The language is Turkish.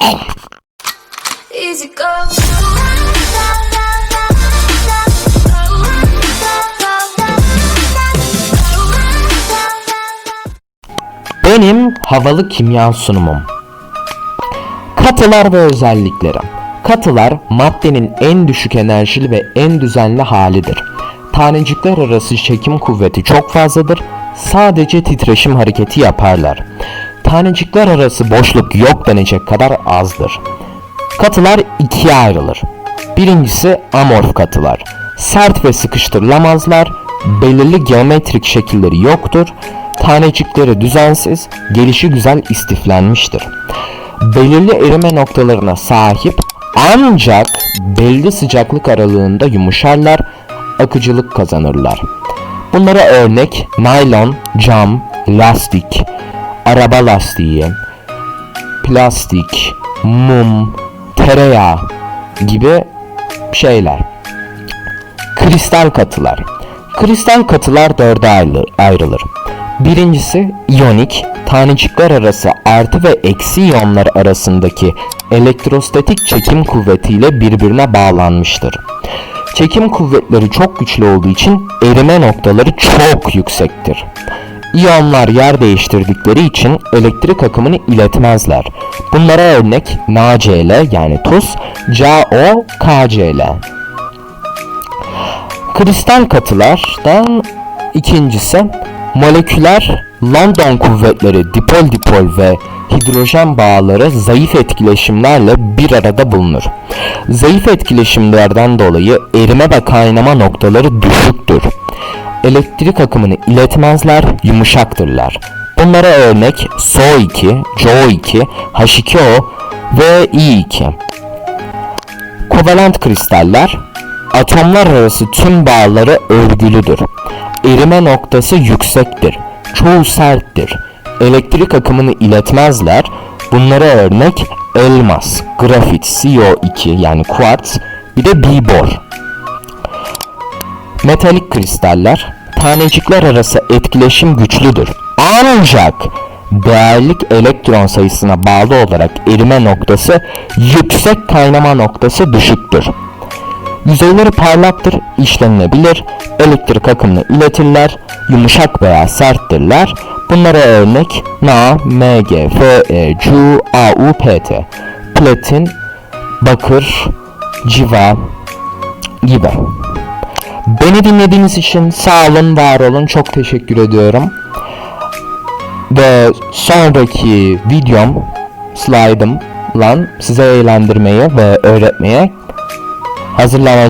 Easy go. Benim havalı kimya sunumum. Katılar ve özellikleri. Katılar maddenin en düşük enerjili ve en düzenli halidir. Tanecikler arası çekim kuvveti çok fazladır. Sadece titreşim hareketi yaparlar. Tanecikler arası boşluk yok denecek kadar azdır. Katılar ikiye ayrılır. Birincisi amorf katılar. Sert ve sıkıştırılamazlar, belirli geometrik şekilleri yoktur, tanecikleri düzensiz, gelişi güzel istiflenmiştir. Belirli erime noktalarına sahip ancak belli sıcaklık aralığında yumuşarlar, akıcılık kazanırlar. Bunlara örnek naylon, cam, lastik, araba lastiği, plastik, mum, tereyağı gibi şeyler. Kristal katılar. Kristal katılar dörde ayrı- ayrılır. Birincisi iyonik, tanecikler arası artı ve eksi iyonlar arasındaki elektrostatik çekim kuvvetiyle birbirine bağlanmıştır. Çekim kuvvetleri çok güçlü olduğu için erime noktaları çok yüksektir. İyonlar yer değiştirdikleri için elektrik akımını iletmezler. Bunlara örnek NaCl yani tuz, CaO, KCl. Kristal katılardan ikincisi moleküler London kuvvetleri dipol dipol ve hidrojen bağları zayıf etkileşimlerle bir arada bulunur. Zayıf etkileşimlerden dolayı erime ve kaynama noktaları düşüktür. Elektrik akımını iletmezler, yumuşaktırlar. Bunlara örnek SO2, CO2, H2O ve I2. Kovalent kristaller atomlar arası tüm bağları örgülüdür. Erime noktası yüksektir. Çoğu serttir. Elektrik akımını iletmezler. Bunlara örnek elmas, grafit, CO2 yani kuartz, bir de bibor. Metalik kristaller tanecikler arası etkileşim güçlüdür. Ancak değerlik elektron sayısına bağlı olarak erime noktası yüksek kaynama noktası düşüktür. Yüzeyleri parlaktır, işlenilebilir, elektrik akımını iletirler, yumuşak veya serttirler. Bunlara örnek Na, Mg, Fe, Cu, Au, Pt. Platin, bakır, civa gibi. Beni dinlediğiniz için sağ olun, var olun. Çok teşekkür ediyorum. Ve sonraki videom, slide'ım lan size eğlendirmeye ve öğretmeye hazırlamaya